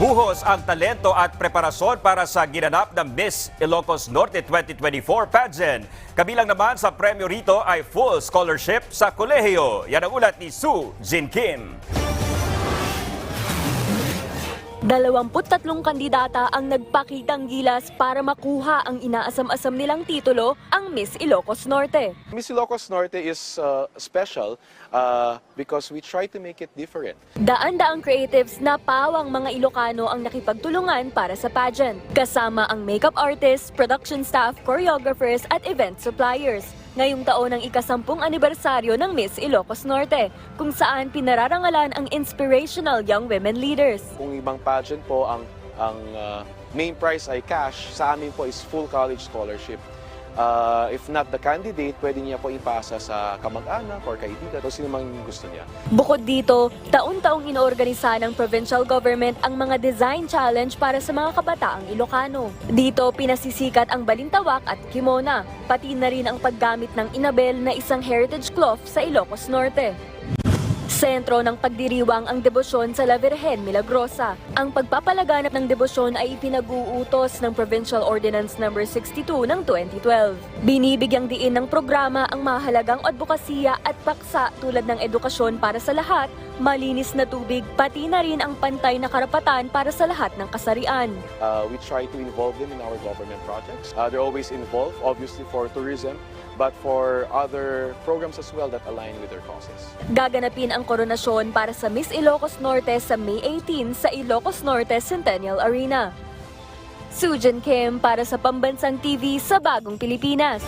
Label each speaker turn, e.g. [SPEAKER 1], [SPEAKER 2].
[SPEAKER 1] Buhos ang talento at preparasyon para sa ginanap ng Miss Ilocos Norte 2024 pageant. Kabilang naman sa premyo rito ay full scholarship sa kolehiyo. Yan ang ulat ni Sue Jin Kim.
[SPEAKER 2] 23 kandidata ang nagpakitang gilas para makuha ang inaasam-asam nilang titulo, ang Miss Ilocos Norte.
[SPEAKER 3] Miss Ilocos Norte is uh, special uh, because we try to make it different.
[SPEAKER 2] Daan-daang creatives na pawang mga Ilocano ang nakipagtulungan para sa pageant. Kasama ang makeup artists, production staff, choreographers at event suppliers. Ngayong taon ang ikasampung anibersaryo ng Miss Ilocos Norte, kung saan pinararangalan ang inspirational young women leaders.
[SPEAKER 3] Kung ibang pageant po, ang, ang uh, main prize ay cash, sa amin po is full college scholarship. Uh, if not the candidate, pwede niya po ipasa sa kamag-anak or kaibigan o sino mang gusto niya.
[SPEAKER 2] Bukod dito, taon-taong inoorganisa ng provincial government ang mga design challenge para sa mga kabataang Ilocano. Dito, pinasisikat ang balintawak at kimona, pati na rin ang paggamit ng inabel na isang heritage cloth sa Ilocos Norte. Sentro ng pagdiriwang ang debosyon sa La Virgen Milagrosa. Ang pagpapalaganap ng debosyon ay ipinag-uutos ng Provincial Ordinance No. 62 ng 2012. Binibigyang diin ng programa ang mahalagang advokasya at paksa tulad ng edukasyon para sa lahat, malinis na tubig, pati na rin ang pantay na karapatan para sa lahat ng kasarian.
[SPEAKER 3] Uh, we try to involve them in our government projects. Uh, they're always involved, obviously for tourism, but for other programs as well that align with their causes.
[SPEAKER 2] Gaganapin ang koronasyon para sa Miss Ilocos Norte sa May 18 sa Ilocos Norte Centennial Arena. Sujan Kim para sa Pambansang TV sa Bagong Pilipinas.